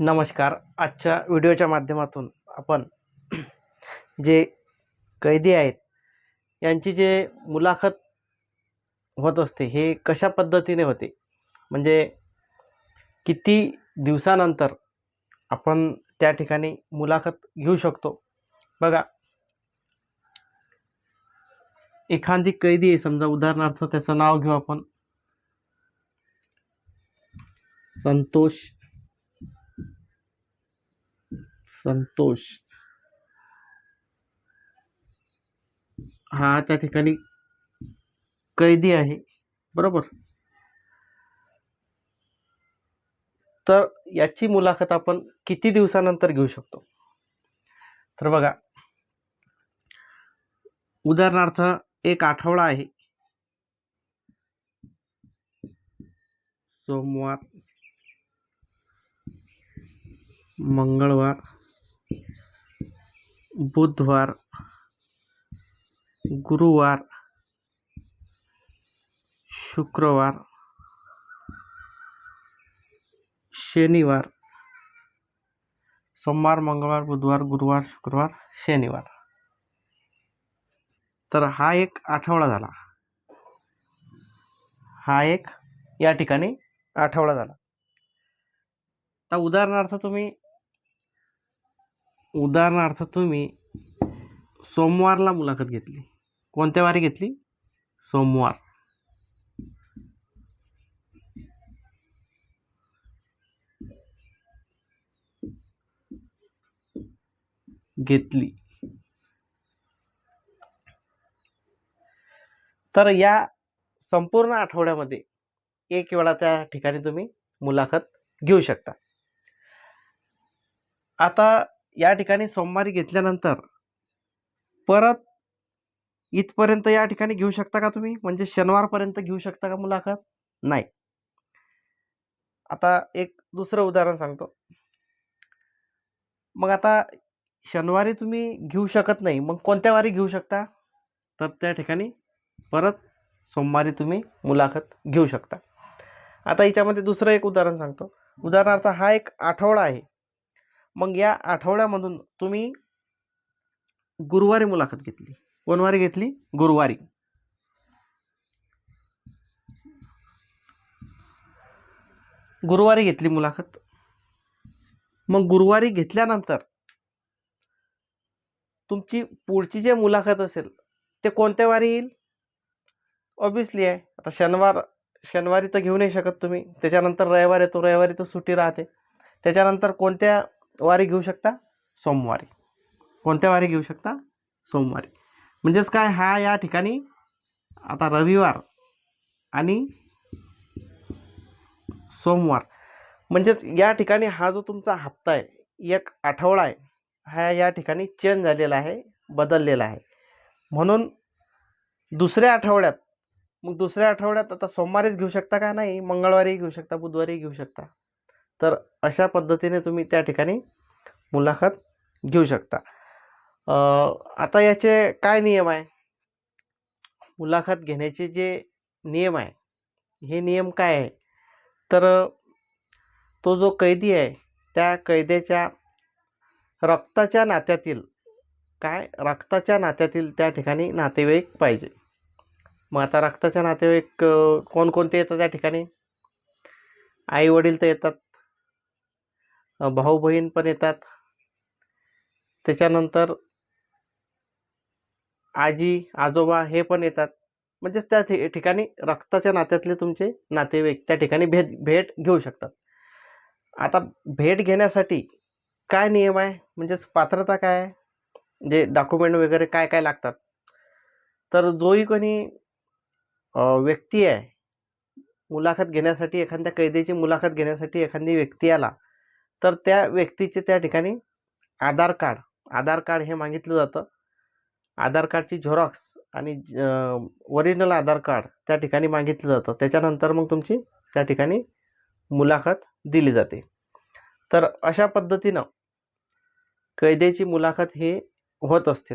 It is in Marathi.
नमस्कार. आजच्या व्हिडिओच्या माध्यमातून आपण जे कैदी आहेत यांची जे मुलाखत होत असते हे कशा पद्धतीने होते? म्हणजे किती दिवसानंतर आपण त्या ठिकाणी मुलाखत घेऊ शकतो? बघा. एखादी कैदी आहे समजा उदाहरणार्थ त्याचं नाव घेऊ आपण. संतोष संतोष. हा त्या ठिकाणी कैदी आहे. बरोबर? तर याची मुलाखत आपण किती दिवसानंतर घेऊ शकतो? तर बघा उदाहरणार्थ एक आठवडा आहे. सोमवार मंगळवार बुधवार गुरुवार शुक्रवार शनिवार सोमवार मंगळवार बुधवार गुरुवार शुक्रवार शनिवार. तर हा एक आठवडा झाला. हा एक या ठिकाणी आठवडा झाला. तर उदाहरणार्थ तुम्ही उदाहरणार्थ तुम्ही सोमवारला मुलाखत घेतली. कोणत्या वारी घेतली? सोमवार. घेतली. तर या संपूर्ण आठवड्यामध्ये एक वेळा त्या ठिकाणी तुम्ही मुलाखत घेऊ शकता. आता या ठिकाणी सोमवारी घेतल्यानंतर परत इथपर्यंत या ठिकाणी घेऊ शकता का तुम्ही? म्हणजे शनिवारपर्यंत घेऊ शकता का मुलाखत? नाही. आता एक दुसरं उदाहरण सांगतो. मग आता शनिवारी तुम्ही घेऊ शकत नाही मग कोणत्या वारी घेऊ शकता? तर त्या ठिकाणी परत सोमवारी तुम्ही मुलाखत घेऊ शकता. आता याच्यामध्ये दुसरं एक उदाहरण सांगतो. उदाहरणार्थ हा एक आठवडा आहे. मग या आठवड्यामधून तुम्ही गुरुवारी मुलाखत घेतली. कोणवारी घेतली? गुरुवारी. गुरुवारी घेतली मुलाखत. मग गुरुवारी घेतल्यानंतर तुमची पुढची जे मुलाखत असेल ते कोणत्या वारी येईल? ऑब्विसली आहे. आता शनिवार शनिवारी तर घेऊ नाही शकत तुम्ही. त्याच्यानंतर रविवार येतो. रविवारी तर सुट्टी राहते. त्याच्यानंतर कोणत्या वारी घेऊ शकता? सोमवारी. कोणत्या वारी घेऊ शकता? सोमवारी. म्हणजेच काय? हा या ठिकाणी आता रविवार आणि सोमवार. म्हणजेच या ठिकाणी हा जो तुमचा हप्ता आहे एक आठवडा आहे हा या ठिकाणी चेंज झालेला आहे बदललेला आहे. म्हणून दुसऱ्या आठवड्यात मग दुसऱ्या आठवड्यात आता सोमवारीच घेऊ शकता का नाही? मंगळवारी घेऊ शकता बुधवारी घेऊ शकता. तर अशा पद्धतीने तुम्ही त्या ठिकाणी मुलाखत घेऊ शकता. आता याचे काय नियम आहे? मुलाखत घेण्याचे जे नियम आहे हे नियम काय आहे? तर तो जो कैदी आहे त्या कैद्याच्या रक्ताच्या नात्यातील काय? रक्ताच्या नात्यातील त्या ठिकाणी नातेवाईक पाहिजे. मग आता रक्ताच्या नातेवाईक कोणकोणते येतात त्या ठिकाणी? आई वडील तर येतात. भाऊ बहीण पण येतात. त्याच्यानंतर आजी आजोबा हे पण येतात. म्हणजेच त्या ठिकाणी रक्ताच्या नात्यातले तुमचे नातेवाईक त्या ठिकाणी भेट भेट घेऊ शकतात. आता भेट घेण्यासाठी काय नियम आहे? म्हणजेच पात्रता काय आहे? जे डॉक्युमेंट वगैरे काय काय लागतात? तर जोही कोणी व्यक्ती आहे मुलाखत घेण्यासाठी एखाद्या कैद्याची मुलाखत घेण्यासाठी एखादी व्यक्ती आला तर त्या व्यक्तीचे त्या ठिकाणी आधार कार्ड आधार कार्ड हे मागितलं जातं. आधार कार्डची झेरॉक्स आणि ओरिजिनल आधार कार्ड त्या ठिकाणी मागितलं जातं. त्याच्यानंतर मग तुमची त्या ठिकाणी मुलाखत दिली जाते. तर अशा पद्धतीनं कैद्याची मुलाखत हे होत असते.